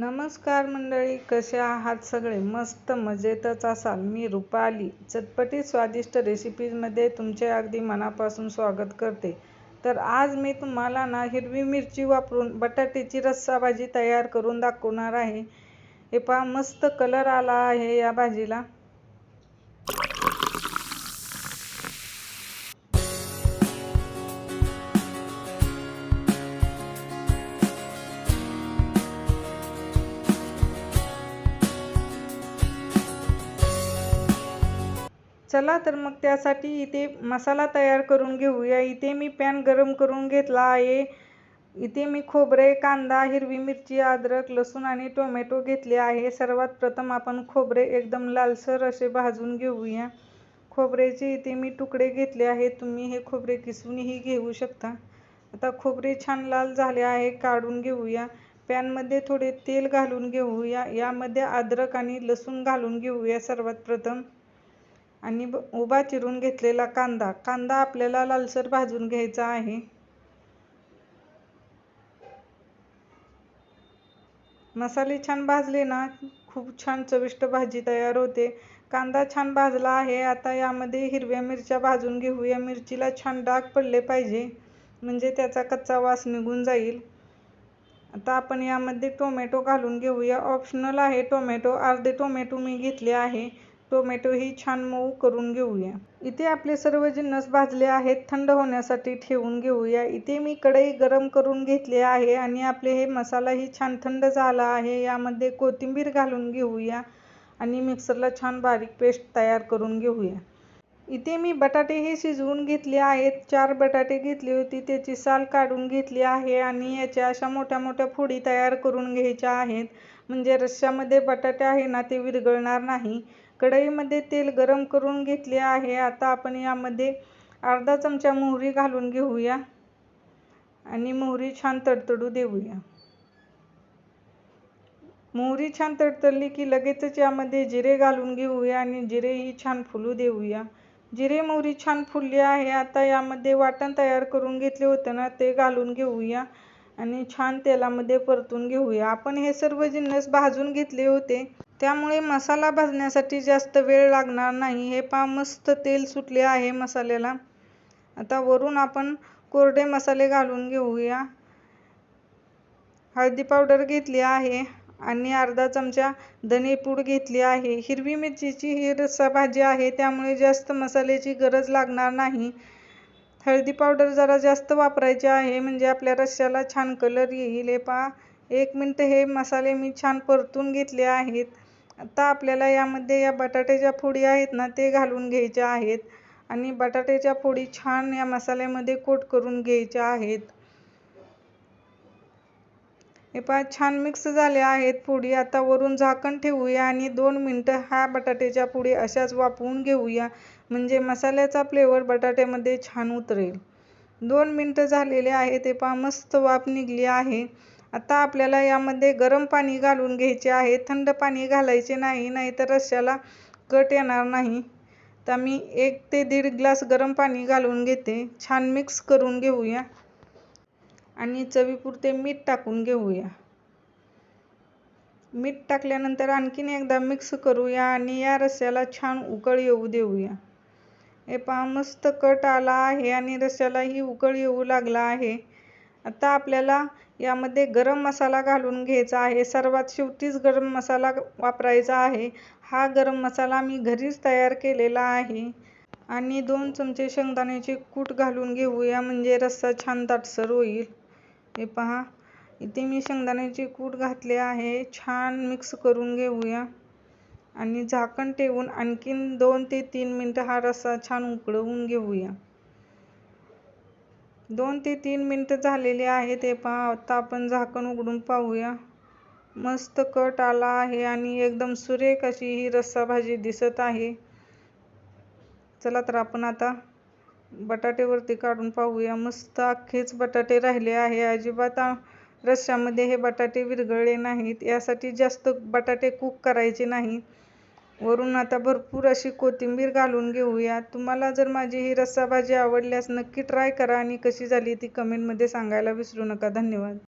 नमस्कार मंडळी कसे आहात सगळे? मस्त मजेतच असाल. मी रुपाली. चटपटीत स्वादिष्ट रेसिपीजमध्ये तुमचे अगदी मनापासून स्वागत करते. तर आज मी तुम्हाला ना हिरवी मिरची वापरून बटाट्याची रस्सा भाजी तयार करून दाखवणार आहे. हे पहा मस्त कलर आला आहे या भाजीला. चला तर मग त्यासाठी इथे मसाला तयार करून घेऊया. इथे मी पॅन गरम करून घेतला आहे. इथे मी खोबरे कांदा हिरवी मिरची अद्रक लसूण आणि टोमॅटो घेतले आहे. सर्वात प्रथम आपण खोबरे एकदम लालसर असे भाजून घेऊया. खोबऱ्याचे इथे मी तुकडे घेतले आहेत. तुम्ही हे खोबरे किसूनही घेऊ शकता. आता खोबरे छान लाल झाले आहे काढून घेऊया. पॅनमध्ये थोडे तेल घालून घेऊया. यामध्ये अद्रक आणि लसूण घालून घेऊया सर्वात प्रथम. आणि उभा चिरून घेतलेला कांदा. कांदा आपल्याला लालसर भाजून घ्यायचा आहे. मसाले छान भाजले ना खूप छान चविष्ट भाजी तयार होते. कांदा छान भाजला आहे. आता यामध्ये हिरव्या मिरच्या भाजून घेऊया. मिरचीला छान डाग पडले पाहिजे म्हणजे त्याचा कच्चा वास निघून जाईल. आता आपण यामध्ये टोमॅटो घालून घेऊया. ऑप्शनल आहे टोमॅटो. अर्धे टोमॅटो मी घेतले आहे. टोमॅटो ही छान मऊ करून घेऊया. इथे आपले सर्व जिन्नस भाजले आहेत थंड होण्यासाठी ठेवून घेऊया. इथे मी कढई गरम करून घेतली आहे आणि आपले हे मसालाही छान थंड झाला आहे. यामध्ये कोथिंबीर घालून घेऊया आणि मिक्सरला छान बारीक पेस्ट तयार करून घेऊया. इथे मी बटाटे हे शिजवून घेतले आहेत. चार बटाटे घेतली होती त्याची साल काढून घेतली आहे आणि याच्या अशा मोठ्या मोठ्या फोडी तयार करून घ्यायच्या आहेत. म्हणजे रश्श्यामध्ये बटाटे आहे ना ते विरघळणार नाही. कढईमध्ये तेल गरम करून घेतले आहे. आता आपण यामध्ये अर्धा चमचा मोहरी घालून घेऊया आणि मोहरी छान तडतडू देऊया. मोहरी छान तडतडली की लगेचच यामध्ये जिरे घालून घेऊया आणि जिरेही छान फुलू देऊया. जिरे मोहरी छान फुलली आहे. आता यामध्ये वाटण तयार करून घेतले होते ना ते घालून घेऊया. आणि छान तेलामध्ये परतून घेऊया. आपण हे सर्व जिन्नस भाजून घेतले होते. त्यामुळे मसाला भाजण्यासाठी जास्त वेळ लागणार नाही. हे पा मस्त तेल सुटले आहे मसाल्याला. आता वरून आपण कोरडे मसाले घालून घेऊया. हळदी पावडर घेतली आहे आणि अर्धा चमचा धनेपूड घेतली आहे. हिरवी मिरचीची ही रस्सा भाजी आहे त्यामुळे जास्त मसाल्याची गरज लागणार नाही. हळदी पावडर जरा जास्त वापरायची आहे म्हणजे आपल्या रश्श्याला छान कलर येईल. हे पहा एक मिनटं हे मसाले मी छान परतून घेतले आहेत. आता आपल्याला यामध्ये या बटाट्याच्या फोडी आहेत ना ते घालून घ्यायच्या आहेत. आणि बटाट्याच्या फोडी छान या मसाल्यामध्ये कोट करून घ्यायच्या आहेत. हे पहा छान मिक्स झाले आहेत पुडी आता वरून झाकण ठेवूया आणि दोन मिनटं ह्या बटाट्याच्या पुढे अशाच वाफवून घेऊया. म्हणजे मसाल्याचा फ्लेवर बटाट्यामध्ये छान उतरेल. दोन मिनटं झालेले आहे ते पहा मस्त वाफ निघली आहे. आता आपल्याला यामध्ये गरम पाणी घालून घ्यायचे आहे. थंड पाणी घालायचे नाही नाहीतर रश्श्याला कट येणार नाही. तर मी एक ते दीड ग्लास गरम पाणी घालून घेते. छान मिक्स करून घेऊया. आणि चवीपुरते मीठ टाकून घेऊया. मीठ टाकल्यानंतर आणखीन एकदा मिक्स करूया आणि या रस्स्याला छान उकळ येऊ देऊया. हे पहा मस्त कट आला आहे आणि रस्स्यालाही उकळ येऊ लागला आहे. आता आपल्याला यामध्ये गरम मसाला घालून घ्यायचा आहे. सर्वात शेवटीच गरम मसाला वापरायचा आहे. हा गरम मसाला मी घरीच तयार केलेला आहे. आणि दोन चमचे शेंगदाण्याचे कूट घालून घेऊया म्हणजे रस्सा छान दाटसर होईल. हे पहा. इथे मी शेंगदाण्याचे कूट घातले आहे. छान मिक्स करून घेऊया. आणि झाकण ठेवून आणखीन दोन ते तीन मिनटं हा रस्सा छान उकळवून घेऊया. दोन ते तीन मिनटं झालेली आहे ते पहा. आता आपण झाकण उघडून पाहूया. मस्त कट आला आहे आणि एकदम सुरेख अशी ही रस्सा भाजी दिसत आहे. चला तर आपण आता बटाटेवरती काढून पाहूया. मस्त अख्खेच बटाटे राहिले आहे. अजिबात रश्श्यामध्ये हे बटाटे विरघळले नाहीत. यासाठी जास्त बटाटे कुक करायचे नाही. वरून आता भरपूर अशी कोथिंबीर घालून घेऊया. तुम्हाला जर माझी ही रस्सा भाजी आवडल्यास नक्की ट्राय करा आणि कशी झाली ती कमेंटमध्ये सांगायला विसरू नका. धन्यवाद.